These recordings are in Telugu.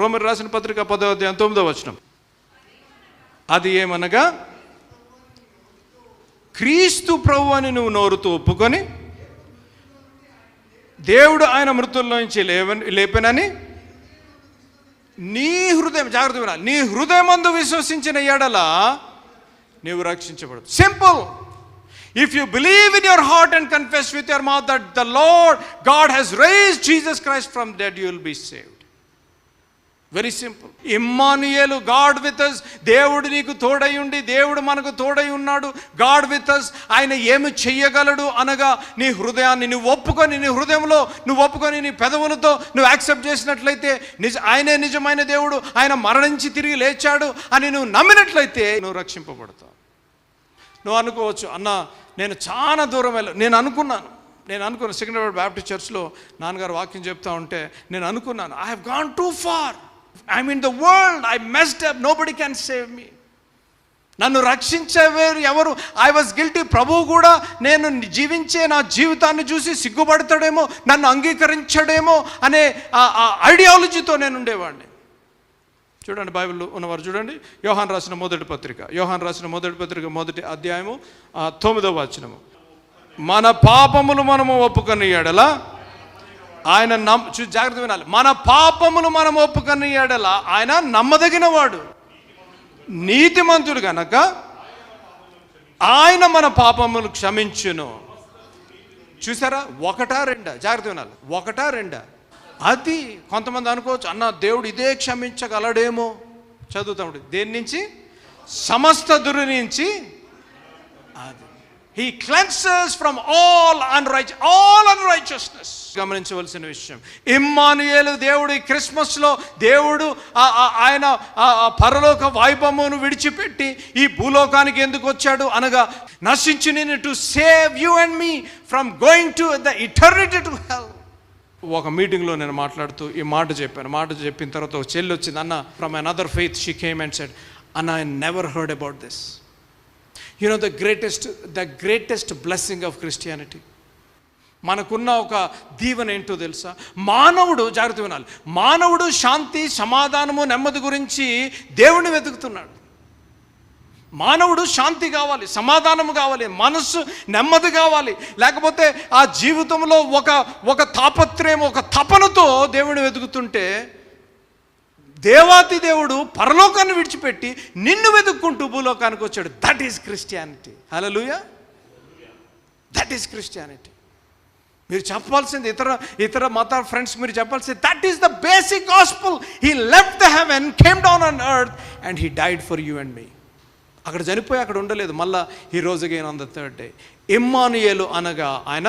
రోమర్ రాసిన పత్రిక పదో అధ్యాయం తొమ్మిదో వచనం. అది ఏమనగా క్రీస్తు ప్రభు అని నువ్వు నోరుతూ ఒప్పుకొని దేవుడు ఆయన మృతుల్లోంచి లేవ లేపనని నీ హృదయం జాగ్రత్త వినాలి. నీ హృదయమందు విశ్వసించిన ఎడల నీవు రక్షించబడు simple if you believe in your heart and confess with your mouth that the Lord God has raise Jesus Christ from dead you will be saved very simple Immanuel God with us దేవుడు నీకు తోడై ఉండి దేవుడు మనకు తోడై ఉన్నాడు. గాడ్ విత్ అస్ ఆయన ఏమి చెయ్యగలడు అనగా నీ హృదయాన్ని నువ్వు ఒప్పుకొని నీ హృదయంలో నువ్వు ఒప్పుకొని నీ పెదవులతో నువ్వు యాక్సెప్ట్ చేసినట్లయితే నిజ ఆయనే నిజమైన దేవుడు. ఆయన మరణించి తిరిగి లేచాడు అని నువ్వు నమ్మినట్లయితే నువ్వు రక్షింపబడతావు. నువ్వు అనుకోవచ్చు అన్న నేను చాలా దూరం వెళ్ళ నేను అనుకున్నాను. నేను అనుకున్నాను. సికింద్రాబాద్ బ్యాప్టిస్ట్ చర్చ్లో నాన్నగారు వాక్యం చెప్తా ఉంటే నేను అనుకున్నాను I have gone too far I mean the world I messed up nobody can save me నన్ను రక్షించేవారు ఎవరు? ఐ వాజ్ గిల్టీ ప్రభువు కూడా నేను జీవించే నా జీవితాన్ని చూసి సిగ్గుపడతాడేమో? నన్ను అంగీకరించడేమో? అనే ఆ ఐడియాలజీతో నేను ఉండేవాడిని. చూడండి బైబిల్ ఉన్నవారు చూడండి. యోహాన్ రాసిన మొదటి పత్రిక. యోహాన్ రాసిన మొదటి పత్రిక మొదటి అధ్యాయము తొమ్మిదో తొమ్మిదవ వచనము. మన పాపములు మనము ఒప్పుకొని ఎడలా ఆయన నమ్ చూ జాగ్రత్త వినాలి. మన పాపమును మనం ఒప్పుకొని ఎడల ఆయన నమ్మదగిన వాడు నీతిమంతుడు గనక ఆయన మన పాపమును క్షమించును. చూసారా? ఒకటా రెండా? జాగ్రత్త వినాలి. ఒకటా రెండా? అది కొంతమంది అనుకోవచ్చు అన్న దేవుడు ఇదే క్షమించగలడేమో చదువుతాడు దేని నుంచి? సమస్త దురు నుంచి. అది. He cleanses from all unright all unrighteousness గమనించవలసిన విషయం. ఇమ్మానుయేలు దేవుడు ఈ క్రిస్మస్లో దేవుడు ఆయన ఆ- పరలోక వైభవమును విడిచిపెట్టి ఈ భూలోకానికి ఎందుకు వచ్చాడు అనగా నశించి నేను to save you and me from going to the eternity to hell ఒక మీటింగ్లో నేను మాట్లాడుతూ ఈ మాట చెప్పాను. మాట చెప్పిన తర్వాత ఒక చెల్లి వచ్చింది అన్న from another faith she came and said అన్న I never heard about this you know the greatest the greatest blessing of Christianity మనకున్న ఒక దీవెన ఏంటో తెలుసా? మానవుడు జాగ్రత్త వినాలి. మానవుడు శాంతి సమాధానము నెమ్మది గురించి దేవుణ్ణి వెతుకుతున్నాడు. మానవుడు శాంతి కావాలి సమాధానము కావాలి మనస్సు నెమ్మది కావాలి. లేకపోతే ఆ జీవితంలో ఒక ఒక తాపత్రయం ఒక తపనతో దేవుని వెతుకుతుంటే దేవాతి దేవుడు పరలోకాన్ని విడిచిపెట్టి నిన్ను వెతుక్కుంటూ భూలోకానికి వచ్చాడు. That is Christianity hallelujah that is Christianity మీరు చెప్పాల్సింది ఇతర ఇతర మత ఫ్రెండ్స్ మీరు చెప్పాల్సింది that is the basic gospel he left the heaven came down on earth and he died for you and me అక్కడ చనిపోయి అక్కడ ఉండలేదు. మళ్ళా ఈ రోజు again on the third day Immanuel అనగా ఆయన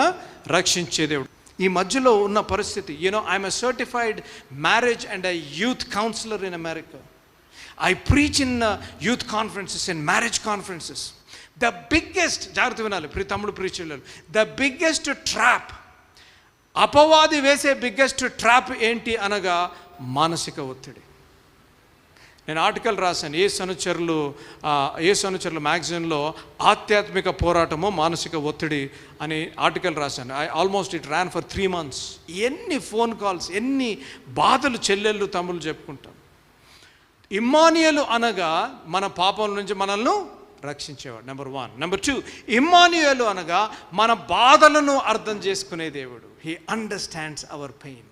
రక్షించే దేవుడు. ఈ మధ్యలో ఉన్న పరిస్థితి you know I'm a certified marriage and I youth counsellor in America I preach in youth conferences in marriage conferences the biggest జాగ్రత్త వినాలి ప్రి తమ్ముడు ప్రీచర్లు ద బిగ్గెస్ట్ ట్రాప్ అపవాది వేసే బిగ్గెస్ట్ ట్రాప్ ఏంటి అనగా మానసిక ఒత్తిడి. నేను ఆర్టికల్ రాశాను ఏ సనుచరులు ఏ సనుచరులు మ్యాగజైన్లో ఆధ్యాత్మిక పోరాటము మానసిక ఒత్తిడి అని ఆర్టికల్ రాశాను. I almost it ran for three months ఎన్ని ఫోన్ కాల్స్ ఎన్ని బాధలు చెల్లెళ్ళు తమ్ముళ్ళు చెప్పుకుంటాం. ఇమ్మానియలు అనగా మన పాపం నుంచి మనల్ని రక్షించేవాడు number one number two Immanuel అనగా మన బాధలను అర్థం చేసుకునే దేవుడు. He understands hour pain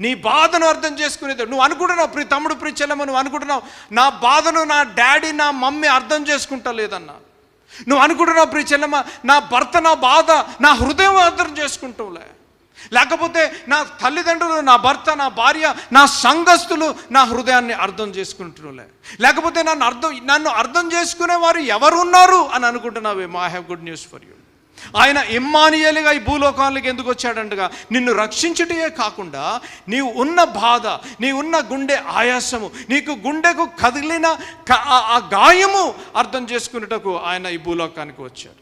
knee బాధను అర్థం చేసుకునేది నువ్వు అనుకుంటున్నావు ప్రి తమ్ముడు ప్రి చెల్లమ్మ నువ్వు అనుకుంటున్నావు నా బాధను నా డాడీ నా మమ్మీ అర్థం చేసుకుంటా లేదన్నా నువ్వు అనుకుంటున్నావు ప్రి చెల్లమ్మ నా భర్త నా బాధ నా హృదయం అర్థం చేసుకుంటావులే లేకపోతే నా తల్లిదండ్రులు నా భర్త నా భార్య నా సంఘస్థులు నా హృదయాన్ని అర్థం చేసుకుంటున్నాలే. లేకపోతే నన్ను అర్థం నన్ను అర్థం చేసుకునే వారు ఎవరున్నారు అని అనుకుంటున్నావేమో I have good news for you ఆయన ఇమ్మానియలుగా ఈ భూలోకానికి ఎందుకు వచ్చాడంటగా నిన్ను రక్షించుటే కాకుండా నీవు ఉన్న బాధ నీ ఉన్న గుండె ఆయాసము నీకు గుండెకు కదిలిన ఆ- ఆ గాయము అర్థం చేసుకున్నటకు ఆయన ఈ భూలోకానికి వచ్చాడు.